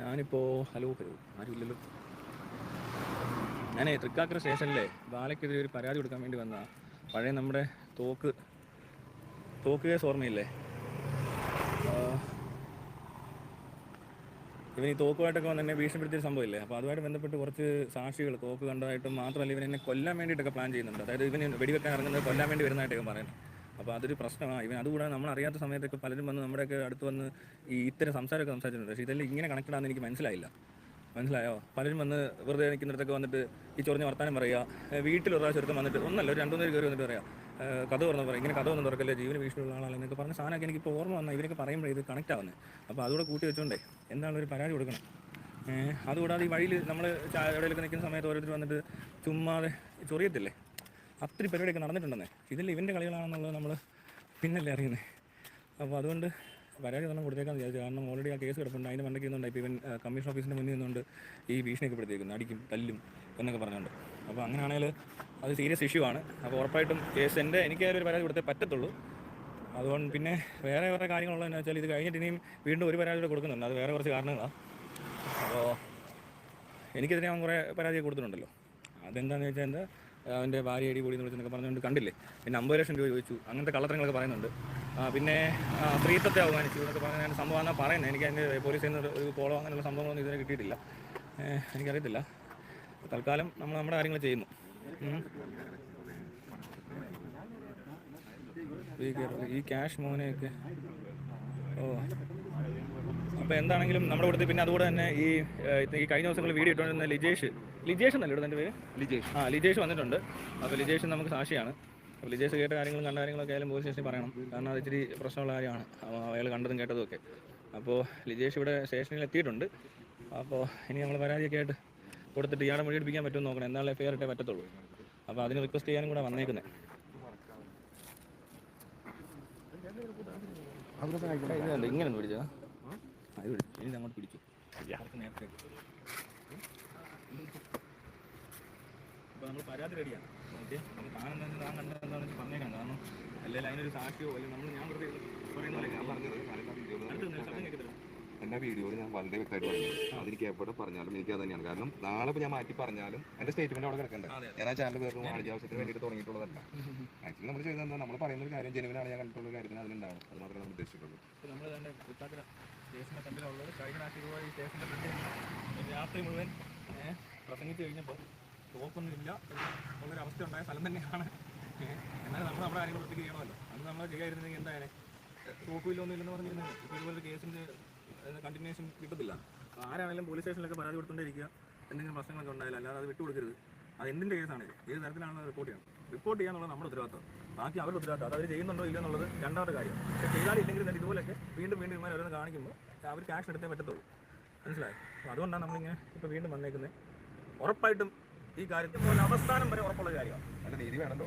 ഞാനിപ്പോൾ hello hello ആരുമില്ലല്ലോ. ഞാനേ തൃക്കാക്കര സ്റ്റേഷനിലെ ബാലയ്ക്കെതിരെ ഒരു പരാതി കൊടുക്കാൻ വേണ്ടി വന്ന. പഴയ നമ്മുടെ തോക്ക് തോക്ക് കേസ് ഓർമ്മയില്ലേ? ഇവൻ ഈ തോക്കുമായിട്ടൊക്കെ വന്ന് എന്നെ ഭീഷണിപ്പെടുത്തിയ സംഭവമില്ലേ? അപ്പോൾ അതുമായിട്ട് ബന്ധപ്പെട്ട് കുറച്ച് സാക്ഷികൾ തോക്ക് കണ്ടതായിട്ടും മാത്രമല്ല ഇവൻ എന്നെ കൊല്ലാൻ വേണ്ടിയിട്ടൊക്കെ പ്ലാൻ ചെയ്യുന്നുണ്ട്. അതായത് ഇവൻ വെടിവെക്കാൻ ഇറങ്ങുന്നത് കൊല്ലാൻ വേണ്ടി വരുന്നതായിട്ട് ഇവൻ പറയുന്നത് അപ്പോൾ അതൊരു പ്രശ്നമാണ് ഇവൻ അതുകൂടാതെ നമ്മൾ അറിയാത്ത സമയത്തൊക്കെ പലരും വന്ന് നമ്മുടെയൊക്കെ അടുത്ത് വന്ന് ഈ ഇത്തരം സംസാരമൊക്കെ സംസാരിച്ചിട്ടുണ്ട്. പക്ഷേ ഇതെല്ലാം ഇങ്ങനെ കണക്റ്റഡ് ആണെന്ന് എനിക്ക് മനസ്സിലായില്ല. മനസ്സിലായോ? പലരും വന്ന് വെറുതെ നിൽക്കുന്നിടത്തൊക്കെ വന്നിട്ട് ഈ ചൊറിഞ്ഞ വർത്താനം പറയുക. വീട്ടിൽ ഒരു പ്രാവശ്യം വന്നിട്ട് ഒന്നല്ല ഒരു രണ്ടുമൂന്ന് പേര് വന്നിട്ട് പറയാം. കഥ തുറന്ന് പറയും ഇങ്ങനെ കഥ ഒന്നും തുറക്കല്ലേ? ജീവന് ഭീഷണിയുള്ള ആളാണ് എന്നൊക്കെ പറഞ്ഞ സാധനമൊക്കെ എനിക്ക് ഇപ്പോൾ ഓർമ്മ വന്നാൽ ഇവരൊക്കെ പറയുമ്പോൾ ഇത് കണക്റ്റ് ആവുന്നത് അപ്പോൾ അതുകൂടെ കൂട്ടി വെച്ചോണ്ടേ എന്താണ് ഒരു പരാതി കൊടുക്കണം. അതുകൂടാതെ ഈ വഴിയിൽ നമ്മൾ എവിടെയൊക്കെ നിൽക്കുന്ന സമയത്ത് ഓരോരുത്തർ വന്നിട്ട് ചുമ്മാതെ ചൊറിയത്തില്ലേ? അത്രയും പരിപാടിയൊക്കെ നടന്നിട്ടുണ്ടെന്നേ. ഇതിൽ ഇവന്റെ കളികളാണെന്നുള്ളത് നമ്മൾ പിന്നല്ലേ അറിയുന്നത് അപ്പോൾ അതുകൊണ്ട് പരാതി തന്നെ കൊടുത്തേക്കാന്ന് വിചാരിച്ചു. കാരണം ഓൾറെഡി ആ കേസ് കിടപ്പുണ്ട്. അതിന്റെ മണ്ടയ്ക്ക് നിന്നുണ്ട് ഇപ്പോൾ ഇവൻ കമ്മീഷൻ ഓഫീസിന്റെ മുന്നിൽ നിന്നുകൊണ്ട് ഈ ഭീഷണിയൊക്കെ പെടുത്തേക്കുന്നു അടിക്കും തല്ലും എന്നൊക്കെ പറഞ്ഞുകൊണ്ട്. അപ്പോൾ അങ്ങനെയാണെങ്കിൽ അത് സീരിയസ് ഇഷ്യൂ ആണ്. അപ്പോൾ ഉറപ്പായിട്ടും കേസ് എന്റെ എനിക്ക് ഒരു പരാതി കൊടുത്തേ പറ്റത്തുള്ളൂ. അതുകൊണ്ട് പിന്നെ വേറെ വേറെ കാര്യങ്ങളുള്ളതെന്ന് വെച്ചാൽ ഇത് കഴിഞ്ഞിട്ട് ഇനിയും വീണ്ടും ഒരു പരാതി കൂടെ കൊടുക്കുന്നുണ്ട്. അത് വേറെ കുറച്ച് കാരണങ്ങളാണ് അപ്പോൾ എനിക്കെതിരെ അവൻ കുറേ പരാതി കൊടുത്തിട്ടുണ്ടല്ലോ. അതെന്താണെന്ന് വെച്ചാൽ എന്റെ അവന്റെ ഭാര്യ അടി കൂടി എന്ന് വിളിച്ചെന്നൊക്കെ പറഞ്ഞുകൊണ്ട് കണ്ടില്ലേ? പിന്നെ അമ്പത് ലക്ഷം രൂപ ചോദിച്ചു. അങ്ങനത്തെ കള്ളത്തരങ്ങളൊക്കെ പറയുന്നുണ്ട്. പിന്നെ സ്ത്രീത്വത്തെ അവമാനിച്ചു എന്നൊക്കെ പറഞ്ഞ സംഭവം എന്നാൽ പറയുന്നത് എനിക്ക് അതിന്റെ പോലീസിൽ നിന്ന് ഒരു കോളോ അങ്ങനെയുള്ള സംഭവങ്ങളൊന്നും ഇതുവരെ കിട്ടിയിട്ടില്ല. എനിക്കറിയത്തില്ല. തൽക്കാലം നമ്മൾ നമ്മുടെ കാര്യങ്ങൾ ചെയ്യുന്നു. ഈ ക്യാഷ് മോനെയൊക്കെ ഓ. അപ്പോൾ എന്താണെങ്കിലും നമ്മുടെ കൂട്ടത്തിൽ പിന്നെ അതുകൂടെ തന്നെ ഈ ഈ കഴിഞ്ഞ ദിവസങ്ങളിൽ വീഡിയോ ഇട്ടുകൊണ്ടിരുന്ന ലിജേഷ് ലിജേഷ് എന്നല്ലേ ഇവിടെ എന്റെ പേര്? ലിജേഷ്. ആ ലിജേഷ് വന്നിട്ടുണ്ട്. അപ്പോൾ ലിജേഷ് നമുക്ക് സാക്ഷിയാണ്. അപ്പോൾ ലിജേഷ് കേട്ട കാര്യങ്ങളും കണ്ട കാര്യങ്ങളൊക്കെ ആയാലും പോലീസ് സ്റ്റേഷനിൽ പറയണം. കാരണം അത് ഇച്ചിരി പ്രശ്നമുള്ള കാര്യമാണ്. അയാൾ കണ്ടതും കേട്ടതും ഒക്കെ. അപ്പോൾ ലിജേഷ് ഇവിടെ സ്റ്റേഷനിൽ എത്തിയിട്ടുണ്ട്. അപ്പോൾ ഇനി നമ്മൾ പരാതിയൊക്കെ ആയിട്ട് കൊടുത്തിട്ട് ഇയാളെ മൊഴി എടുപ്പിക്കാൻ പറ്റുമെന്ന് നോക്കണം. എന്നാലേ ഐ ആർ ഇട്ടേ പറ്റത്തുള്ളൂ. അപ്പോൾ അതിന് റിക്വസ്റ്റ് ചെയ്യാനും കൂടെ വന്നേക്കുന്നത് ഇങ്ങനെ ഒന്ന് പിടിച്ചതാ. ആ, പിടിച്ചു ഇനി അങ്ങോട്ട് പിടിച്ചു കുറച്ച് നേരത്തെ അപ്പോൾ നമ്മൾ പരാതി റെഡിയാണ് ഓക്കെ? നമ്മൾ താൻ എന്താ താൻ കണ്ടത് എന്താണെന്ന് പറഞ്ഞേക്കാം. കാരണം അല്ലെങ്കിൽ അതിനൊരു സാക്ഷിയോ അല്ലെങ്കിൽ നമ്മൾ ഞാൻ വെറുതെ പറയുന്ന പോലെ ഞാൻ പറഞ്ഞത് എന്റെ അടുത്ത് ശബ്ദം കേൾക്കത്തില്ല വീഡിയോയിലും ഞാൻ വളരെ വ്യക്തമായിട്ട് പറഞ്ഞു. അതെനിക്ക് എവിടെ പറഞ്ഞാലും എനിക്ക് അത് തന്നെയാണ്. കാരണം നാളെ ഇപ്പോൾ ഞാൻ മാറ്റി പറഞ്ഞാലും എന്റെ സ്റ്റേറ്റ്മെന്റ് അവിടെ കിടക്കണ്ടേ? ഞാൻ ആ ചാനൽ വേറെ വാണിജ്യ ആവശ്യത്തിന് വേണ്ടിയിട്ട് തുടങ്ങിയിട്ടുള്ളതല്ല. ആക്ച്വലി നമ്മൾ ചെയ്യുന്നത് എന്താ? നമ്മൾ പറയുന്ന ഒരു കാര്യം ജനുവിനാണ് ഞാൻ കണ്ടിട്ടുള്ള കാര്യത്തിന് അതിലുണ്ടാവും അത് മാത്രമേ നമ്മൾ ഉദ്ദേശിച്ചിട്ടുള്ളൂ. നമ്മൾ തന്നെ കുത്താക്കര സ്റ്റേഷന്റെ ഫ്രണ്ടിലുള്ളത് കഴിഞ്ഞ പ്രാവശ്യം ഇതുപോലെ ഈ സ്റ്റേഷന്റെ ഫ്രണ്ടിൽ രാത്രി മുഴുവൻ പ്രസംഗിച്ച് കഴിഞ്ഞപ്പോൾ തോക്കൊന്നുമില്ല ഉള്ളൊരു അവസ്ഥ ഉണ്ടായ സ്ഥലം തന്നെയാണ്. എന്നാലും നമ്മൾ നമ്മുടെ കാര്യങ്ങൾ വൃത്തിക്ക് ചെയ്യണമല്ലോ. അന്ന് നമ്മൾ ചെയ്യാതിരുന്നെങ്കിൽ എന്തായാലും ഇല്ലെന്ന് പറഞ്ഞിരുന്നത് ഇപ്പോൾ ഇതുപോലെ കേസിന്റെ കണ്ടിന്യൂഷൻ കിട്ടത്തില്ല. ആരാണെങ്കിലും പോലീസ് സ്റ്റേഷനിലൊക്കെ പരാതി കൊടുത്തോണ്ടിരിക്കുക. എന്തെങ്കിലും പ്രശ്നങ്ങളൊക്കെ ഉണ്ടായാലും അല്ലാതെ അത് വിട്ടുകൊടുക്കരുത് അത് എന്തിന്റെ കേസാണ് ഏത് തരത്തിലാണ് റിപ്പോർട്ട് ചെയ്യണം. റിപ്പോർട്ട് ചെയ്യാന്നുള്ളത് നമ്മുടെ ഉത്തരവാദിത്തം. ബാക്കി അവരുടെ ഉത്തരവാദിത്തം. അത് അവർ ചെയ്യുന്നുണ്ടോ ഇല്ല എന്നുള്ളത് രണ്ടാമത്തെ കാര്യം. പക്ഷേ ചെയ്താലില്ലെങ്കിൽ തന്നെ ഇതുപോലെയൊക്കെ വീണ്ടും വീണ്ടും ഇമാർ ഓരോന്ന് കാണിക്കുമ്പോൾ അവർക്ക് ആക്ഷൻ എടുത്തേ പറ്റത്തുള്ളൂ. മനസ്സിലായി? അപ്പോൾ അതുകൊണ്ടാണ് നമ്മളിങ്ങനെ ഇപ്പോൾ വീണ്ടും വന്നേക്കുന്നത് ഉറപ്പായിട്ടും ഈ കാര്യത്തിൽ അവസാനം വരെ ഉറപ്പുള്ള കാര്യമാണ്. നീതി വേണമല്ലോ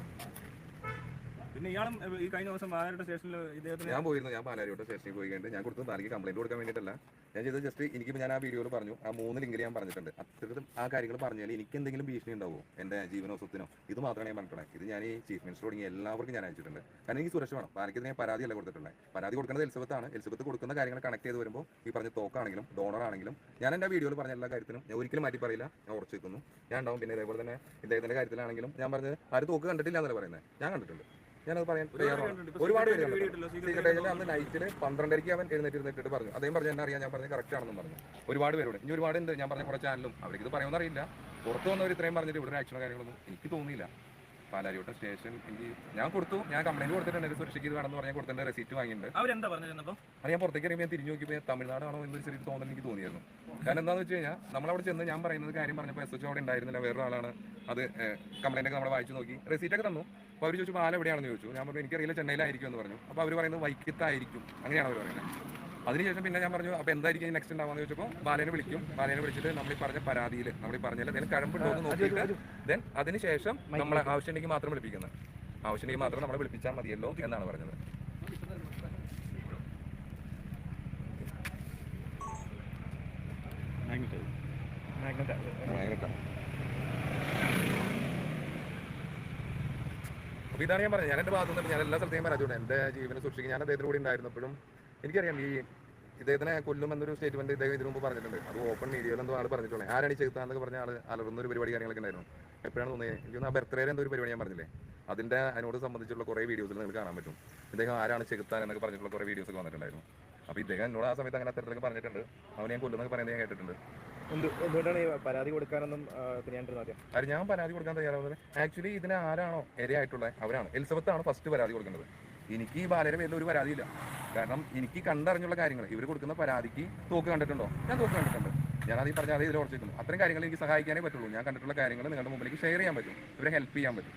പിന്നെ ഇയാളും ഈ കഴിഞ്ഞ ദിവസം ബാലരുടെ സ്റ്റേഷനിൽ ഇദ്ദേഹത്തിന് ഞാൻ പോയിരുന്നു ഞാൻ പാലാരിയോട്ട് സ്റ്റേഷനിൽ പോയി ഞാൻ കൊടുത്തത് ബാലിക്ക് കംപ്ലൈന്റ് കൊടുക്കാൻ വേണ്ടിയിട്ടല്ല. ഞാൻ ചെയ്തത് ജസ്റ്റ് എനിക്കിപ്പോൾ ഞാൻ ആ വീഡിയോയിൽ പറഞ്ഞു. ആ മൂന്ന് ലിങ്കിൽ ഞാൻ പറഞ്ഞിട്ടുണ്ട്. അത്തരത്തിൽ ആ കാര്യങ്ങൾ പറഞ്ഞാൽ എനിക്ക് എന്തെങ്കിലും ഭീഷണി ഉണ്ടാവുമോ എന്റെ ജീവനോ സ്വത്തിനോ? ഇത് മാത്രമാണ് ഞാൻ പറഞ്ഞിട്ടുള്ളത്. ഇത് ഞാൻ ഈ ചീഫ് മിനിസ്റ്റർ തുടങ്ങി എല്ലാവർക്കും ഞാൻ അയച്ചിട്ടുണ്ട്. കാരണം എനിക്ക് സുരക്ഷ വേണം. ബാലിക്ക് ഞാൻ പരാതിയല്ല കൊടുത്തിട്ടുള്ളത്. പരാതി കൊടുക്കുന്നത് എലിസബത്താണ്. എലിസബത്ത് കൊടുക്കുന്ന കാര്യങ്ങൾ കണക്ട് ചെയ്ത് വരുമ്പോൾ ഈ പറഞ്ഞ തോക്കാണെങ്കിലും ഡോണർ ആണെങ്കിലും ഞാൻ എന്റെ വീഡിയോയിൽ പറഞ്ഞ എല്ലാ കാര്യത്തിനും ഞാൻ ഒരിക്കലും മാറ്റി പറയില്ല. ഞാൻ ഉറച്ചു വെക്കുന്നു ഞാൻ ഉണ്ടാവും. പിന്നെ ഇതേപോലെ തന്നെ ഇദ്ദേഹത്തിന്റെ കാര്യത്തിലാണെങ്കിലും ഞാൻ പറഞ്ഞത് ആര് തോക്ക് കണ്ടിട്ടില്ല എന്നല്ല പറയുന്നത്. ഞാൻ കണ്ടിട്ടുണ്ട്. ഞാനത് പറയാൻ തയ്യാറാണ്. ഒരുപാട് പേര് സീക്രട്ട് ഏജന്റ് അന്ന് നൈറ്റിൽ പന്ത്രണ്ടരയ്ക്ക് അവൻ എഴുന്നേറ്റ് ഇരുന്നിട്ട് പറഞ്ഞു. അദ്ദേഹം പറഞ്ഞു എന്നെ അറിയാം ഞാൻ പറഞ്ഞു കറക്റ്റ് ആണെന്നും പറഞ്ഞു. ഒരുപാട് പേരോട് ഇനി ഒരുപാട് ഉണ്ട് ഞാൻ പറഞ്ഞ കുറച്ച് ചാനലും അവർക്ക് ഇത് പറയുമെന്നറിയില്ല പുറത്തു പുറത്ത് വന്നവർ ഇത്രയും പറഞ്ഞിട്ട് ഇവിടെ ആക്ഷനോ കാര്യങ്ങളൊന്നും എനിക്ക് തോന്നിയില്ല. പാലാരിവട്ടം സ്റ്റേഷൻ. എനിക്ക് ഞാൻ കൊടുത്തു. ഞാൻ കംപ്ലൈന്റ് കൊടുത്തിട്ടുണ്ട്. സുരക്ഷയ്ക്ക് ഇത് വേണമെന്ന് പറഞ്ഞാൽ കൊടുത്തിട്ട് റെസീറ്റ് വാങ്ങിയിട്ടുണ്ട്. അവരെന്താ പറഞ്ഞിരുന്നപ്പോൾ അത് ഞാൻ പുറത്തേക്ക് ഇറങ്ങി ഞാൻ തിരിഞ്ഞു നോക്കിയപ്പോൾ തമിഴ്നാടാണോ എന്നൊരു ചെറിയ തോന്നൽ എനിക്ക് തോന്നിയിരുന്നു കാരണം എന്താണെന്ന് വെച്ച് കഴിഞ്ഞാൽ നമ്മളവിടെ ചെന്ന് ഞാൻ പറയുന്നത് കാര്യം പറഞ്ഞപ്പോൾ എസ് എച്ച് അവിടെ ഉണ്ടായിരുന്നില്ല. വേറൊരാളാണ്. അത് കംപ്ലൈന്റ് ഒക്കെ നമ്മൾ വായിച്ചു നോക്കി. റെസീറ്റ് ഒക്കെ തന്നു. അപ്പോൾ അവർ ചോദിച്ചു പാല എവിടെയാണെന്ന് ചോദിച്ചു. ഞാൻ പറഞ്ഞു എനിക്കറിയില്ല ചെന്നൈയിലായിരിക്കും എന്ന് പറഞ്ഞു. അപ്പോൾ അവർ പറയുന്നത് വൈക്കത്തായിരിക്കും അങ്ങനെയാണ് അവർ പറയുന്നത്. അതിനുശേഷം പിന്നെ ഞാൻ പറഞ്ഞു അപ്പോൾ എന്തായിരിക്കും നെക്സ്റ്റ് ഉണ്ടാവുമെന്ന് ചോദിച്ചപ്പോൾ ബാലേനെ വിളിക്കും. ബാലേനെ വിളിച്ചിട്ട് നമ്മൾ ഈ പറഞ്ഞ പരാതിയിൽ നമ്മൾ ഈ പറഞ്ഞാൽ എന്തെങ്കിലും കഴമ്പുണ്ടോ എന്ന് നോക്കിയിട്ട് ദെൻ അതിനുശേഷം നമ്മളെ ആവശ്യമുണ്ടെങ്കിൽ മാത്രം വിളിപ്പിക്കുന്നത് ആവശ്യമുണ്ടെങ്കിൽ മാത്രം നമ്മളെ വിളിപ്പിച്ചാൽ മതിയല്ലോ എന്നാണ് പറഞ്ഞത്. അപ്പൊ ഇതാണ് ഞാൻ പറഞ്ഞത്. ഞാൻ എന്റെ ഭാഗത്തുനിന്ന് ഞാൻ എല്ലാ സ്ഥലത്തെയും പരാതിയുണ്ട് എന്റെ ജീവനെ സൂക്ഷിക്കും ഞാൻ അദ്ദേഹത്തിന് കൂടി ഉണ്ടായിരുന്നപ്പോഴും എനിക്കറിയാം ഈ ഇദ്ദേഹത്തിനെ കൊല്ലും എന്നൊരു സ്റ്റേറ്റ്മെന്റ് ഇദ്ദേഹം ഇതിനു മുമ്പ് പറഞ്ഞിട്ടുണ്ട്. അത് ഓപ്പൺ മീഡിയയിൽ എന്തോ ആൾ പറഞ്ഞിട്ടുള്ളത് ആരാണ് ഈ ചെകുത്താന്നൊക്കെ പറഞ്ഞ ആൾ അലറുന്ന ഒരു പരിപാടി കാര്യങ്ങളൊക്കെ ഉണ്ടായിരുന്നു. എപ്പോഴാണ് തോന്നിയത് എനിക്ക് ആ ബർത്ത്ഡേ എന്തോ ഒരു പരിപാടി ഞാൻ പറഞ്ഞില്ലേ? അതിന്റെ അതിനോട് സംബന്ധിച്ചുള്ള കുറേ വീഡിയോസിൽ നിങ്ങൾക്ക് കാണാൻ പറ്റും. ഇദ്ദേഹം ആരാണ് ചെകുത്താൻ എന്നൊക്കെ പറഞ്ഞിട്ടുള്ള കുറേ വീഡിയോസ് ഒക്കെ വന്നിട്ടുണ്ടായിരുന്നു. അപ്പോൾ ഇദ്ദേഹം എന്നോട് ആ സമയത്ത് അങ്ങനെ അത്തരത്തിലൊക്കെ പറഞ്ഞിട്ടുണ്ട്. അവനെ ഞാൻ കൊല്ലുന്നൊക്കെ പറയുന്നത് ഞാൻ കേട്ടിട്ടുണ്ട്. എന്തുകൊണ്ടാണ് പരാതി കൊടുക്കാനൊന്നും ഞാൻ പരാതി കൊടുക്കാൻ തയ്യാറാവുന്നത്? ആക്ച്വലി ഇതിന് ആരാണോ ഇരയായിട്ടുള്ളത് അവരാണ്. എലിസബത്താണ് ഫസ്റ്റ് പരാതി കൊടുക്കേണ്ടത്? എനിക്ക് ഈ ബാലയുടെ പേരിൽ ഒരു പരാതിയില്ല. കാരണം എനിക്ക് കണ്ടറിഞ്ഞുള്ള കാര്യങ്ങൾ. ഇവർ കൊടുക്കുന്ന പരാതിക്ക് തോക്ക് കണ്ടിട്ടുണ്ടോ? ഞാൻ തോക്ക് കണ്ടിട്ടുണ്ട്. ഞാൻ അത് ഈ പറഞ്ഞ അതേ ഇതിൽ ഉറച്ചിരിക്കുന്നു. അത്തരം കാര്യങ്ങൾ എനിക്ക് സഹായിക്കാനേ പറ്റുള്ളൂ. ഞാൻ കണ്ടിട്ടുള്ള കാര്യങ്ങൾ നിങ്ങളുടെ മുമ്പിലേക്ക് ഷെയർ ചെയ്യാൻ പറ്റും. ഇവരെ ഹെൽപ്പ് ചെയ്യാൻ പറ്റും.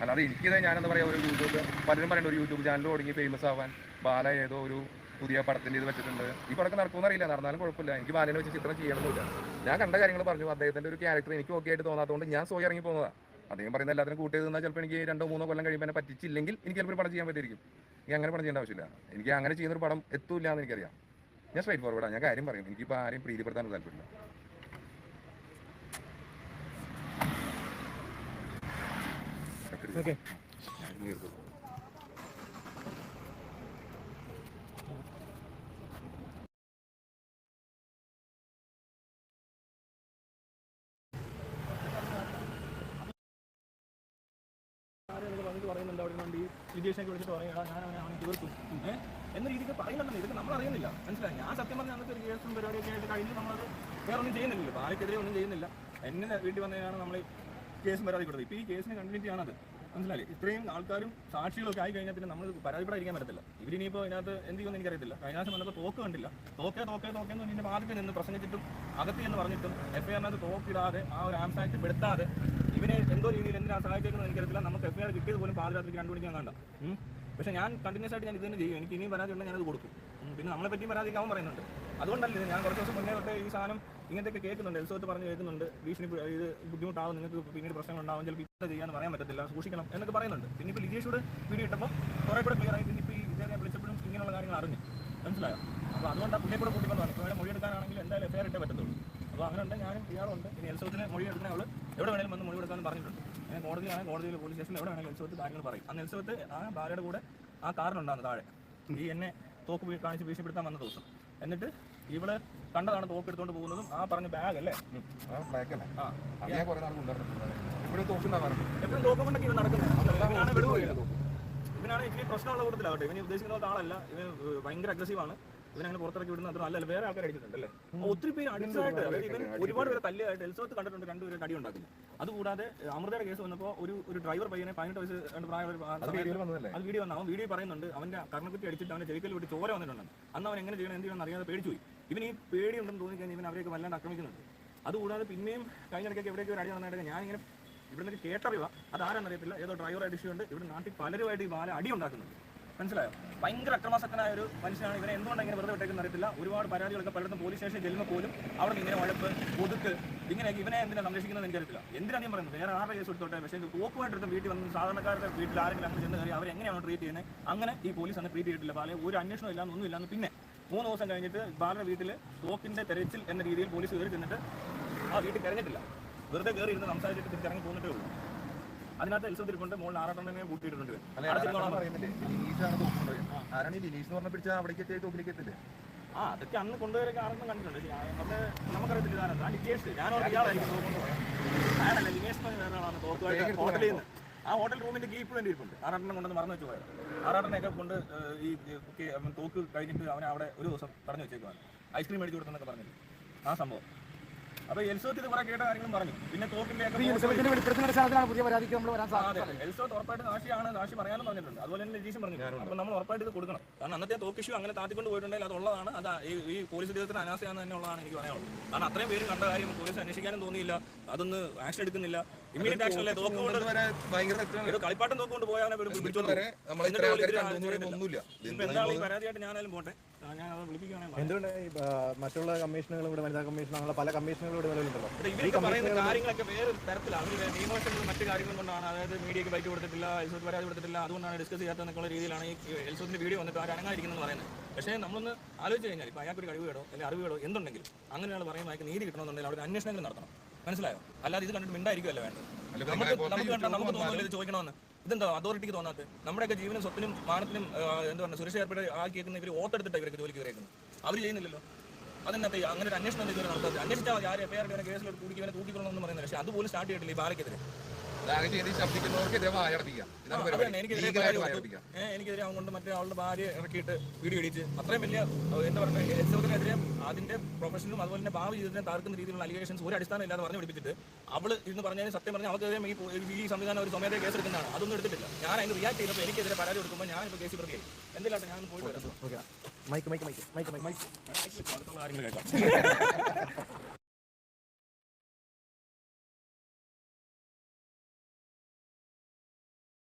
അല്ലാതെ എനിക്കിത് ഞാൻ എന്താ പറയുക ഒരു യൂട്യൂബ് പലരും പറയുന്നത് ഒരു യൂട്യൂബ് ചാനൽ തുടങ്ങി ഫേമസ് ആവാൻ. ബാല ഏതോ ഒരു പുതിയ പടത്തിന്റെ ഇത് വെച്ചിട്ടുണ്ട്. ഈ പടക്കം നടക്കുമെന്ന് അറിയില്ല നടന്നാലും കുഴപ്പമില്ല. എനിക്ക് ബാലനെ വെച്ച് ചിത്രം ചെയ്യണമെന്നില്ല. ഞാൻ കണ്ട കാര്യങ്ങൾ പറഞ്ഞു. അദ്ദേഹത്തിന്റെ ഒരു ക്യാരക്ടർ എനിക്ക് ഓക്കെ ആയിട്ട് തോന്നാത്തതുകൊണ്ട് ഞാൻ സോയി ഇറങ്ങി പോകുന്നതാണ് അദ്ദേഹം പറയുന്ന എല്ലാത്തിനും കൂട്ടി നിന്നാൽ ചിലപ്പോൾ എനിക്ക് രണ്ടോ മൂന്നോ കൊല്ലം കഴിയുമ്പോൾ എന്നെ പറ്റിച്ചില്ലെങ്കിൽ എനിക്ക് ചിലപ്പോൾ പടം ചെയ്യാൻ പറ്റിയിരിക്കും. എനിക്ക് അങ്ങനെ പടം ചെയ്യേണ്ട ആവശ്യമില്ല. എനിക്ക് അങ്ങനെ ചെയ്യുന്ന ഒരു പടം എത്തൂല്ല എന്ന് എനിക്കറിയാം. ഞാൻ സ്ട്രൈറ്റ് ഫോർവേഡാണ് ഞാൻ കാര്യം പറയും. എനിക്കിപ്പോൾ ആരെയും പ്രീതിപ്പെടുത്താൻ താല്പര്യമില്ല. ഓക്കെ പറയുന്നുണ്ട് അവിടെ നിന്നുണ്ട് ഈ വിളിച്ചിട്ട് പറയുക ഞാൻ അവനെ അവനെ തീർക്കും. എന്ന രീതിക്ക് പറയുന്നുണ്ടെന്ന് ഇതൊക്കെ നമ്മൾ അറിയുന്നില്ല. മനസ്സിലായി? ഞാൻ സത്യം പറഞ്ഞ അന്നത്തെ ഒരു കേസും പരിപാടിയൊക്കെ ആയിട്ട് കഴിഞ്ഞ് നമ്മളത് വേറെ ഒന്നും ചെയ്യുന്നില്ല ആർക്കെതിരെ ഒന്നും ചെയ്യുന്നില്ല. എന്നെ വീട്ടിൽ വന്നതിനാണ് നമ്മൾ കേസും പരാതി കൊടുത്തത്. ഇപ്പോൾ ഈ കേസിന് കണ്ടിന്യൂറ്റി ആണത്. മനസ്സിലായി. ഇത്രയും ആൾക്കാരും സാക്ഷികളൊക്കെ ആയി കഴിഞ്ഞാൽ പിന്നെ നമ്മൾ പരാതിപ്പെടാതിരിക്കാൻ പറ്റത്തില്ല. ഇവരിനിയിപ്പോൾ ഇതിനകത്ത് എന്ത് ചെയ്യുമെന്ന് എനിക്കറിയത്തില്ല. കഴിഞ്ഞ പ്രാവശ്യം വന്നപ്പോൾ തോക്ക് കണ്ടില്ല. തോക്കേ തോക്കേ തോക്കേന്ന് ഇതിന്റെ വാദത്തിൽ നിന്ന് പ്രസംഗിച്ചിട്ടും അകത്തി എന്ന് പറഞ്ഞിട്ടും എഫ് ഐ ആറിനകത്ത് തോക്കിടാതെ ആ ഒരു ആംസാക്ട് പെടുത്താതെ ഇവനെ എന്തോ രീതിയിൽ എന്തിനാ സഹായിച്ചേക്കുന്നത് എനിക്കറിയത്തില്ല. നമുക്ക് എഫ് ഐ ആർ കിട്ടിയത് പോലും പാതിരാത്രിക്ക് രണ്ടു മണിക്കാൻ കണ്ട. പക്ഷേ ഞാൻ കണ്ടിന്യൂസ് ആയിട്ട് ഞാൻ ഇത് തന്നെ ചെയ്യും. എനിക്ക് ഇനിയും പരാതി ഉണ്ടെങ്കിൽ ഞാനത് കൊടുക്കും. പിന്നെ നമ്മളെ പറ്റി പരാതിക്കാവും പറയുന്നുണ്ട്. അതുകൊണ്ടല്ലേ ഞാൻ കുറച്ച് ദിവസം മുന്നേ തൊട്ട് ഈ സാധനം ഇങ്ങനത്തെയൊക്കെ കേൾക്കുന്നുണ്ട്. എൽസോത്ത് പറഞ്ഞ് കേൾക്കുന്നുണ്ട്. ഭീഷണി ഇത് ബുദ്ധിമുട്ടാവും. നിങ്ങൾക്ക് പിന്നീട് പ്രശ്നങ്ങൾ ഉണ്ടാവും ചിലപ്പോൾ ഇപ്പോൾ ചെയ്യാൻ പറയാൻ പറ്റത്തില്ല. സൂക്ഷിക്കണം എന്നൊക്കെ പറയുന്നുണ്ട്. പിന്നെ ഇപ്പോൾ ലിജേഷോട് വീഡിയോ ഇട്ടപ്പോൾ കുറേ കൂടെ ക്ലിയർ ആയി. പിന്നെ ഇപ്പോൾ ഇതേ വിളിച്ചപ്പോഴും ഇങ്ങനെയുള്ള കാര്യങ്ങൾ അറിഞ്ഞു. മനസ്സിലായോ? അപ്പോൾ അതുകൊണ്ടാണ് പുള്ളിയെ കൂടെ കൂട്ടിക്കൊണ്ടാണ് ഇപ്പോൾ മൊഴി എടുക്കാനാണെങ്കിൽ എന്തായാലും എഫ്ഐആർ ഇട്ടേ പറ്റത്തുള്ളൂ. അപ്പോൾ അങ്ങനെ ഉണ്ട് ഞാനും ഇയാളുണ്ട് ഇനി എൽസോത്തിന് മൊഴി എടുക്കുന്ന അവൾ എവിടെ വേണമെങ്കിലും വന്ന് മൊഴി എടുക്കാമെന്ന് പറഞ്ഞിട്ടുണ്ട്. ഞാൻ കോടതിയിലാണ് കോടതിയിൽ പോലീസ് സ്റ്റേഷനിൽ എവിടെ വേണേലും എൽസോത്ത് കാര്യങ്ങൾ പറയും. അന്ന് എൽസോത്ത് ആ ഭാര്യയുടെ കൂടെ ആ കാറിനുണ്ടാകുന്നു താഴെ. ഈ എന്നെ തോക്ക് കാണിച്ച് ഭീഷണിപ്പെടുത്താൻ വന്ന ദിവസം. എന്നിട്ട് ഇവൾ കണ്ടതാണ് തോക്കെടുത്തോണ്ട് എടുത്തുകൊണ്ട് പോകുന്നതും ആ പറഞ്ഞ ബാഗ് അല്ലേ? എപ്പോഴും തോക്കം കൊണ്ടൊക്കെ ഇവൻ നടക്കുന്നത്. വിടുകയില്ല ഇവനാണ് ഇച്ചിരി പ്രശ്നമുള്ള കൂട്ടത്തിലാവട്ടെ ഇവന് ഉദ്ദേശിക്കുന്ന ആളല്ല ഇവൻ ഭയങ്കര അഗ്രസീവ് ആണ്. ഇവൻ അങ്ങനെ പുറത്തിറക്കി വിടുന്ന അത്ര നല്ലല്ല വേറെ ആൾക്കാർ അടിച്ചിട്ടുണ്ടല്ലേ ഒത്തിരി പേര് അടിച്ചതായിട്ട് അതായത് ഇവൻ ഒരുപാട് പേര് തല്ലിയായിട്ട് എൽസോത്ത് കണ്ടിട്ടുണ്ട് രണ്ടുപേരും അടി ഉണ്ടാക്കില്ല അതുകൂടാതെ അമൃതയുടെ കേസ് വന്നപ്പോൾ ഒരു ഒരു ഡ്രൈവർ പയ്യനെ പതിനെട്ട് വയസ്സ് രണ്ട് പ്രായമുള്ള അത് വീഡിയോ വന്നു. അവൻ വീഡിയോ പറയുന്നുണ്ട്. അവന്റെ കർണക്കുറ്റി അടിച്ചിട്ട് അവന്റെ ചെവിക്കൽ വിട്ട് ചോര വന്നിട്ടുണ്ട് അന്ന് അവൻ എങ്ങനെ ചെയ്യണം എന്ത് ചെയ്യണം അറിയാതെ പേടിച്ചു പോയി ഇവൻ ഈ പേടിയുണ്ടെന്ന് തോന്നിക്കഴിഞ്ഞാൽ ഇവൻ അവരെയൊക്കെ വല്ലാണ്ട് ആക്രമിക്കുന്നുണ്ട്. അതുകൂടാതെ പിന്നെയും കഴിഞ്ഞ ഇടയ്ക്ക് എവിടെയൊക്കെ ഒരു അടി നടന്നിട്ട് ഞാനിങ്ങനെ ഇവിടെ നിന്ന് കേട്ടറിയുക അത് ആരാന്നറിയത്തില്ല ഏതോ ഡ്രൈവറായിട്ട് ഇഷ്യൂ ഉണ്ട്. ഇവിടെ നാട്ടിൽ പലരുമായിട്ട് ഈ ബാല അടി ഉണ്ടാക്കുന്നുണ്ട്. മനസ്സിലായോ? ഭയങ്കര അക്രമാസക്തനായ ഒരു മനുഷ്യനാണ് ഇവനെ. എന്തുകൊണ്ട് ഇങ്ങനെ വെറുതെ വിട്ടേക്കെന്ന് അറിയത്തില്ല. ഒരുപാട് പരാതികളൊക്കെ പലയിടത്തും പോലീസ് സ്റ്റേഷൻ ചെല്ലുമ്പോൾ പോലും അവിടെ നിന്ന് ഇങ്ങനെ ഉഴപ്പ് ഒതുക്ക് ഇങ്ങനെയൊക്കെ ഇവനെ എന്തിനാ സംരക്ഷിക്കുന്നത് എനിക്കറിയത്തില്ല എന്തിനാണ് ഞാൻ പറയുന്നത്? വേറെ ആരുടെ കേസ് എടുത്തോട്ടെ? പക്ഷേ തോക്കുമായിട്ട് വീട്ടിൽ വന്ന് സാധാരണക്കാരുടെ വീട്ടിൽ ആരെങ്കിലും അങ്ങനെ ചെന്ന് കയറി അവർ എങ്ങനെയാണ് ട്രീറ്റ് ചെയ്യുന്നത്? അങ്ങനെ ഈ പോലീസ് അന്ന് ട്രീറ്റ് ചെയ്തിട്ടില്ല. പാലേ ഒരു അന്വേഷണം ഇല്ലാന്ന് ഒന്നും ഇല്ലാന്ന് പിന്നെ മൂന്ന് ദിവസം കഴിഞ്ഞിട്ട് ബാലന്റെ വീട്ടിൽ തോക്കിന്റെ തെരച്ചിൽ എന്ന രീതിയിൽ പോലീസ് കയറി ചെന്നിട്ട് ആ വീട്ടിൽ കരഞ്ഞിട്ടില്ല. വെറുതെ കയറി ഇരുന്ന് സംസാരിച്ചിട്ട് തിരിച്ചിറങ്ങി പോന്നിട്ടേ ഉള്ളൂ. അതിനകത്ത് എൽസം തിരിക്കൊണ്ട് മോളിൽ ആറാട്ടെണ്ണനെ കൂട്ടിയിട്ടുണ്ട് ആ അതൊക്കെ അന്ന് കൊണ്ടുവരൊക്കെ ആണെന്ന് കണ്ടിട്ടുണ്ട്. നമുക്കറിയത്തില്ല ഞാൻ ഇയാളായിരിക്കും. തോക്ക് കൊണ്ടുപോയത് അയാളല്ല ലിഗേഷ് വേറെ ആളാണ് തോക്കുമായിട്ട് ഹോട്ടലിൽ നിന്ന്. ആ ഹോട്ടൽ റൂമിന്റെ കീ ഇപ്പോഴും എന്റെ ഇരിപ്പുണ്ട് ആറാട്ടെണ്ണം കൊണ്ടൊന്ന് മറന്നു വെച്ച് പോയത്. ആറാട്ടെണ്ണയൊക്കെ കൊണ്ട് ഈ തോക്ക് കഴിഞ്ഞിട്ട് അവനെ അവിടെ ഒരു ദിവസം തടഞ്ഞു വെച്ചേക്കുവാണ്. ഐസ്ക്രീം മേടിച്ചു കൊടുത്തെന്നൊക്കെ പറഞ്ഞു ആ സംഭവം. അപ്പൊ എൽസോത്ത് ഇത് കുറെ കേട്ട കാര്യങ്ങളും പറഞ്ഞു. പിന്നെ തോക്കിന്റെ പുതിയ പരാതിക്ക് നമ്മൾ വരാൻ എൽസോത്ത് ഉറപ്പായിട്ട് നാശിയാണ് നാശി പറയാനും പറഞ്ഞിട്ടുണ്ട്. അതുപോലെ തന്നെ രജീഷും പറഞ്ഞു അപ്പൊ നമ്മൾ ഉറപ്പായിട്ട് ഇത് കൊടുക്കണം. കാരണം അന്നത്തെ തോക്ക് ഇഷ്യൂ അങ്ങനെ താത്തിക്കൊണ്ട് പോയിട്ടുണ്ടെങ്കിൽ അതുള്ളതാണ് അത് ഈ ഈ പോലീസ് ഉദ്യോഗത്തിന് അനാസയാണെന്ന് തന്നെ ഉള്ളതാണ് എനിക്ക് പറയാനുള്ളത്. കാരണം അത്രയും പേര് കണ്ട കാര്യം പോലീസ് അന്വേഷിക്കാനും തോന്നിയില്ല. അതൊന്ന് ആക്ഷൻ എടുക്കുന്നില്ല. ഇമ്മീഡിയറ്റ് ഒരു കളിപ്പാട്ടം പോയാൽ പരാതിയായിട്ട് ഞാനായാലും പോട്ടെ. എന്തുകൊണ്ട് മറ്റുള്ള കമ്മീഷനുകളും ഇവിടെ വനിതാ കമ്മീഷൻ അങ്ങനെ പല കമ്മീഷനുകളും ഇവിടെ നിലവിലുണ്ടല്ലോ? ഇവരൊക്കെ പറയുന്ന കാര്യങ്ങളൊക്കെ വേറെ ഒരു തരത്തിലാണ്. അവർ നിയമവശങ്ങളും മറ്റു കാര്യങ്ങളും കൊണ്ടാണ്. അതായത് മീഡിയക്ക് ബൈറ്റ് കൊടുത്തിട്ടില്ല എൽസോത്ത് പരാതി കൊടുത്തിട്ടില്ല. അതുകൊണ്ടാണ് ഡിസ്കസ് ചെയ്യാത്തതെന്നുള്ള രീതിയിലാണ് ഈ എൽസോത്തിന്റെ വീഡിയോ വന്നിട്ട് ആരും അനങ്ങാതിരിക്കുന്നത് പറയുന്നത്. പക്ഷേ നമ്മളൊന്ന് ആലോചിച്ച് കഴിഞ്ഞാൽ ഇപ്പൊ അയാൾക്ക് ഒരു കഴിവുകേടോ അല്ലെങ്കിൽ അറിവുകേടോ എന്തുണ്ടെങ്കിലും. അങ്ങനെയാണ് പറയുമ്പോൾ അയാൾക്ക് നീതി കിട്ടണമെന്നുണ്ടെങ്കിൽ അവിടെ അന്വേഷണങ്ങൾ നടത്തണം. മനസ്സിലായോ? അല്ലാതെ ഇത് കണ്ടിട്ട് മിണ്ടായിരിക്കുമല്ലോ വേണ്ടത്? നമുക്ക് നമുക്ക് കണ്ടാൽ നമുക്ക് തോന്നുന്നില്ല ഇത് ചോദിക്കണമെന്ന്. ഇതെന്താ അതോറിറ്റിക്ക് തോന്നാത്ത? നമ്മുടെയൊക്കെ ജീവനും സ്വത്തിനും മാനത്തിനും എന്താ പറയുക സുരക്ഷ ഏർപ്പെട്ട് ആക്കിയേക്കുന്ന ഇവർ ഓത്തെടുത്തിട്ട് ഇവർക്ക് ജോലിക്ക് കയറിയേക്കുന്നത്. അവർ ചെയ്യുന്നില്ലല്ലോ. അതിനകത്ത് അങ്ങനെ ഒരു അന്വേഷണം എന്തെങ്കിലും ഇതുവരെ നടത്താത്തത് അന്വേഷിച്ചാൽ മതി ആര് എഫ്ഐആർ കേസിൽ തൂക്കിവനെ തൂക്കിക്കൊള്ളണമെന്ന് പറയുന്നത്. പക്ഷേ അതുപോലും സ്റ്റാർട്ട് ചെയ്തിട്ടില്ല ഈ ബാലയ്ക്കെതിരെ. ശബ്ദിക്കുന്നവർക്കെതിരെ ഇതാണ് പരിപാടി എനിക്കെതിരെ അവൻ കൊണ്ട് മറ്റേ ആളുടെ ഭാര്യ ഇറക്കിയിട്ട് വീഡിയോ ഇടിച്ച് അത്രയും വലിയ എന്താ പറയുക എക്സോത്തിനെതിരെ അതിന്റെ പ്രൊഫഷനും അതുപോലെ തന്നെ ഭാവി ജീവിതത്തിനെ താർക്കുന്ന രീതിയിലുള്ള അലിഗേഷൻസ് ഒരു അടിസ്ഥാനം ഇല്ലാതെ പറഞ്ഞു പിടിപ്പിച്ചിട്ട് അവൾ ഇന്ന് പറഞ്ഞാൽ സത്യം പറഞ്ഞാൽ അവൾക്കെതിരെ ഈ സംവിധാനം ഒരു സ്വമേധ കേസ് എടുക്കുന്നതാണ് അതൊന്നും എടുത്തിട്ടില്ല ഞാൻ അതിന് റിയാക്ട് ചെയ്തപ്പോൾ എനിക്കെതിരെ പരാതി കൊടുക്കുമ്പോൾ ഞാൻ ഇപ്പോൾ കേസ് പ്രതിയായി എന്തെങ്കിലും ഞാൻ പോയിട്ട് വരാം okay mike mike mike mike mike ആരെങ്കിലും കേൾക്കാം